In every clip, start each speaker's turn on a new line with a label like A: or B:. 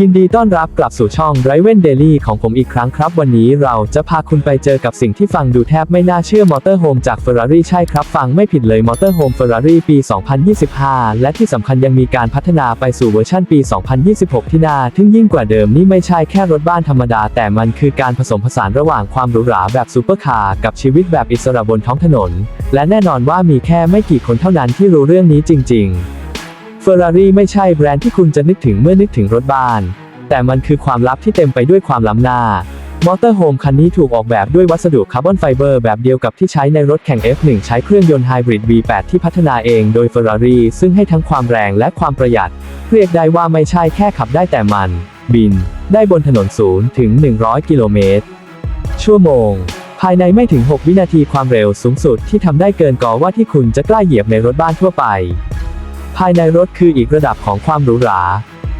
A: ยินดีต้อนรับกลับสู่ช่อง r i v e n Daily ของผมอีกครั้งครับ วันนี้เราจะพาคุณไปเจอกับสิ่งที่ฟังดูแทบไม่น่าเชื่อมอเตอร์โฮมจาก Ferrari ใช่ครับ ฟังไม่ผิดเลยมอเตอร์โฮม Ferrari ปี 2025 และที่สำคัญยังมีการพัฒนาไปสู่เวอร์ชันปี 2026 ที่น่าทึ่งยิ่งกว่าเดิมนี่ไม่ใช่แค่รถบ้านธรรมดา แต่มันคือการผสมผสานระหว่างความหรูหราแบบซูเปอร์คาร์กับชีวิตแบบอิสระบนท้องถนน และแน่นอนว่ามีแค่ไม่กี่คนเท่านั้นที่รู้เรื่องนี้จริง ๆ Ferrari ไม่ใช่แบรนด์ที่คุณจะนึกถึงเมื่อนึกถึงรถบ้าน แต่มันคือความลับที่เต็มไปด้วยความล้ำหน้า มอเตอร์โฮมคันนี้ถูกออกแบบด้วยวัสดุคาร์บอนไฟเบอร์แบบเดียวกับที่ใช้ในรถแข่ง F1 ใช้เครื่องยนต์ไฮบริด V8 ที่พัฒนาเองโดย Ferrari ซึ่งให้ทั้งความแรงและความประหยัด เรียกได้ว่าไม่ใช่แค่ขับได้แต่มัน บิน ได้บนถนนศูนย์ถึง100 กิโลเมตร ชั่วโมง ภายในไม่ถึง 6 วินาทีความเร็วสูงสุดที่ทำได้เกินกว่าว่าที่คุณจะกล้าเหยียบในรถบ้านทั่วไป ภายในรถคืออีกระดับของความหรูหรา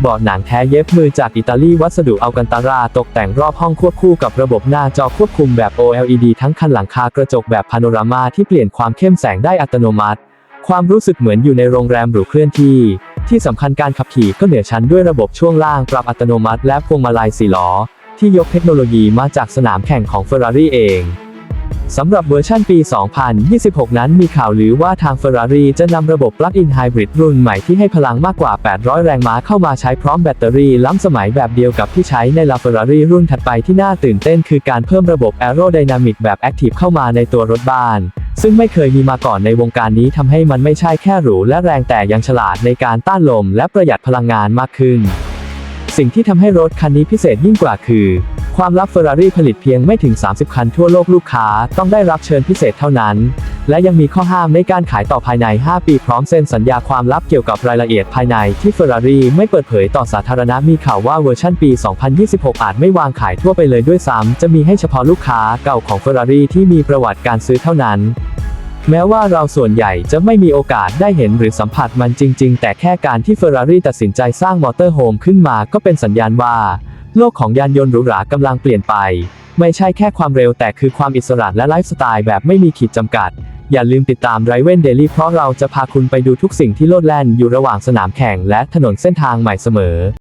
A: เบาะหนังแท้เย็บมือจากอิตาลีวัสดุอัลกันตาราตกแต่งรอบห้องควบคู่กับระบบหน้าจอควบคุมแบบ OLED ทั้งคันหลังคากระจกแบบพาโนรามาที่เปลี่ยนความเข้มแสงได้อัตโนมัติ ความรู้สึกเหมือนอยู่ในโรงแรมหรูเคลื่อนที่ ที่สำคัญการขับขี่ก็เหนือชั้นด้วยระบบช่วงล่างปรับอัตโนมัติและพวงมาลัยสี่ล้อ ที่ยกเทคโนโลยีมาจากสนามแข่งของ Ferrari เอง สำหรับเวอร์ชันปี 2026 นั้นมีข่าวลือว่าทาง Ferrari จะนำระบบ Plug-in Hybrid รุ่นใหม่ที่ให้พลังมากกว่า 800 แรงม้าเข้ามาใช้พร้อมแบตเตอรี่ล้ำสมัยแบบเดียวกับที่ใช้ใน La Ferrari รุ่นถัดไปที่น่าตื่นเต้นคือการเพิ่มระบบ Aerodynamic แบบ Active เข้ามาในตัวรถบ้าน ซึ่งไม่เคยมีมาก่อนในวงการนี้ทำให้มันไม่ใช่แค่หรูและแรงแต่ยังฉลาดในการต้านลมและประหยัดพลังงานมากขึ้น สิ่งที่ทำให้รถคันนี้พิเศษยิ่งกว่าคือ ความลับ Ferrari ผลิตเพียงไม่ถึง 30 คันทั่วโลกลูกค้าต้องได้รับเชิญพิเศษเท่านั้น และยังมีข้อห้ามในการขายต่อภายใน 5 ปีพร้อมเซ็นสัญญาความลับเกี่ยวกับรายละเอียดภายในที่ Ferrari ไม่เปิดเผยต่อสาธารณะมีข่าวว่าเวอร์ชันปี 2026 อาจไม่วางขายทั่วไปเลยด้วยซ้ำจะมีให้เฉพาะลูกค้าเก่าของ Ferrari ที่มีประวัติการซื้อเท่านั้นแม้ว่าเราส่วนใหญ่จะไม่มีโอกาสได้เห็นหรือสัมผัสมันจริง ๆ แต่แค่การที่ Ferrari ตัดสินใจสร้างมอเตอร์โฮมขึ้นมาก็เป็นสัญญาณว่า โลกของยานยนต์หรูหรากำลังเปลี่ยนไป ไม่ใช่แค่ความเร็วแต่คือความอิสระและไลฟ์สไตล์แบบไม่มีขีดจำกัด อย่าลืมติดตามไรเว้นเดลี่เพราะเราจะพาคุณไปดูทุกสิ่งที่โลดแล่นอยู่ระหว่างสนามแข่งและถนนเส้นทางใหม่เสมอ